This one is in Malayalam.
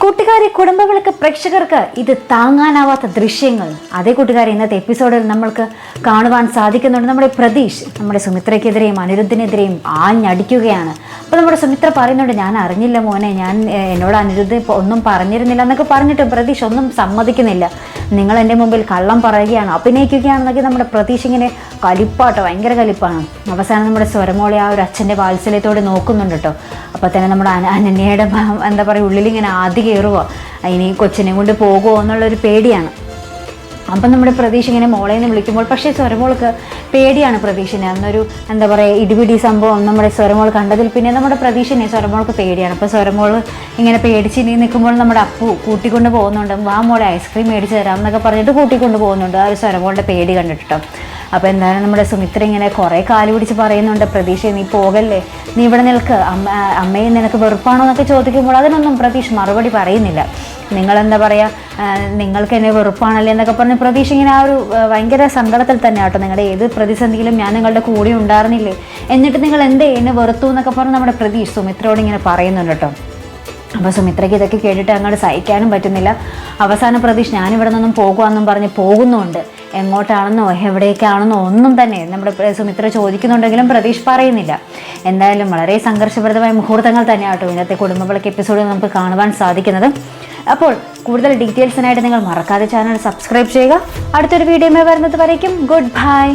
കൂട്ടുകാരി കുടുംബവിളക്ക് പ്രേക്ഷകർക്ക് ഇത് താങ്ങാനാവാത്ത ദൃശ്യങ്ങൾ. അതേ കൂട്ടുകാരെ ഇന്നത്തെ എപ്പിസോഡിൽ നമ്മൾക്ക് കാണുവാൻ സാധിക്കുന്നുണ്ട് നമ്മുടെ പ്രതീഷ്. നമ്മുടെ സുമിത്രയ്ക്കെതിരെയും അനിരുദ്ധിനെതിരെയും ആഞ്ഞടിക്കുകയാണ്. അപ്പോൾ നമ്മുടെ സുമിത്ര പറയുന്നുണ്ട് ഞാൻ അറിഞ്ഞില്ല മോനെ ഞാൻ എന്നോട് അനിരുദ്ധ് ഒന്നും പറഞ്ഞിരുന്നില്ല എന്നൊക്കെ പറഞ്ഞിട്ട് പ്രതീഷ് ഒന്നും സമ്മതിക്കുന്നില്ല. നിങ്ങൾ എന്റെ മുമ്പിൽ കള്ളം പറയുകയാണ് അഭിനയിക്കുകയാണെന്നൊക്കെ നമ്മുടെ പ്രതീഷ് ഇങ്ങനെ കലിപ്പാട്ടോ ഭയങ്കര കലിപ്പാണ്. അവസാനം നമ്മുടെ സ്വരമോളെ ആ ഒരു അച്ഛന്റെ വാത്സല്യത്തോടെ നോക്കുന്നുണ്ട് കേട്ടോ. അപ്പോൾ തന്നെ നമ്മുടെ അനന്യയുടെ എന്താ പറയുക ഉള്ളിൽ ഇങ്ങനെ ആദ്യ കയറുക ഇനി കൊച്ചിനെ കൊണ്ട് പോകുമോ എന്നുള്ളൊരു പേടിയാണ്. അപ്പം നമ്മുടെ പ്രതീക്ഷ ഇങ്ങനെ മോളെ എന്ന് വിളിക്കുമ്പോൾ പക്ഷേ സ്വരമോൾക്ക് പേടിയാണ് പ്രതീക്ഷനെ അന്നൊരു എന്താ പറയുക ഇടിപിടി സംഭവം നമ്മുടെ സ്വരമോൾ കണ്ടതിൽ പിന്നെ നമ്മുടെ പ്രതീക്ഷനെ സ്വരമോൾക്ക് പേടിയാണ്. അപ്പോൾ സ്വരമോൾ ഇങ്ങനെ പേടിച്ച് ഇനി നിൽക്കുമ്പോൾ നമ്മുടെ അപ്പു കൂട്ടിക്കൊണ്ട് പോകുന്നുണ്ട്. വാ മോളെ ഐസ്ക്രീം മേടിച്ച് തരാം എന്നൊക്കെ പറഞ്ഞിട്ട് കൂട്ടിക്കൊണ്ട് പോകുന്നുണ്ട്. ആ ഒരു സ്വരമോളുടെ പേടി കണ്ടിട്ടോ അപ്പോൾ എന്തായാലും നമ്മുടെ സുമിത്ര ഇങ്ങനെ കുറേ കാൽ പിടിച്ച് പറയുന്നുണ്ട് പ്രതീക്ഷ നീ പോകല്ലേ? നീ ഇവിടെ നിൽക്ക്. അമ്മ അമ്മയെ നിനക്ക് വെറുപ്പാണോ എന്നൊക്കെ ചോദിക്കുമ്പോൾ അതിനൊന്നും പ്രതീക്ഷ മറുപടി പറയുന്നില്ല. നിങ്ങളെന്താ പറയുക നിങ്ങൾക്ക് എന്നെ വെറുപ്പാണല്ലേ എന്നൊക്കെ പറഞ്ഞ് പ്രതീക്ഷ ഇങ്ങനെ ആ ഒരു ഭയങ്കര സങ്കടത്തിൽ തന്നെ ആട്ടോ. നിങ്ങളുടെ ഏത് പ്രതിസന്ധിയിലും ഞാൻ നിങ്ങളുടെ കൂടെ ഉണ്ടായിരുന്നില്ലേ? എന്നിട്ട് നിങ്ങൾ എന്തേ എന്നെ വെറുത്തു എന്നൊക്കെ പറഞ്ഞ് നമ്മുടെ പ്രതീഷ് സുമിത്രയോട് ഇങ്ങനെ പറയുന്നുണ്ട് കേട്ടോ. അപ്പോൾ സുമിത്രയ്ക്ക് ഇതൊക്കെ കേട്ടിട്ട് അങ്ങോട്ട് സഹിക്കാനും പറ്റുന്നില്ല. അവസാന പ്രതീക്ഷ ഞാനിവിടെ നിന്നും പോകുവാന്നും പറഞ്ഞ് പോകുന്നുണ്ട്. എങ്ങോട്ടാണെന്നോ എവിടേക്കാണെന്നോ ഒന്നും തന്നെ നമ്മുടെ സുമിത്ര ചോദിക്കുന്നുണ്ടെങ്കിലും പ്രതീഷ് പറയുന്നില്ല. എന്തായാലും വളരെ സംഘർഷപ്രദമായ മുഹൂർത്തങ്ങൾ തന്നെയാട്ടോ ഇന്നത്തെ കുടുംബവിളക്ക് എപ്പിസോഡിൽ നമുക്ക് കാണുവാൻ സാധിക്കുന്നത്. അപ്പോൾ കൂടുതൽ ഡീറ്റെയിൽസിനായിട്ട് നിങ്ങൾ മറക്കാതെ ചാനൽ സബ്സ്ക്രൈബ് ചെയ്യുക. അടുത്തൊരു വീഡിയോ വരുന്നത് വരയ്ക്കും. Good bye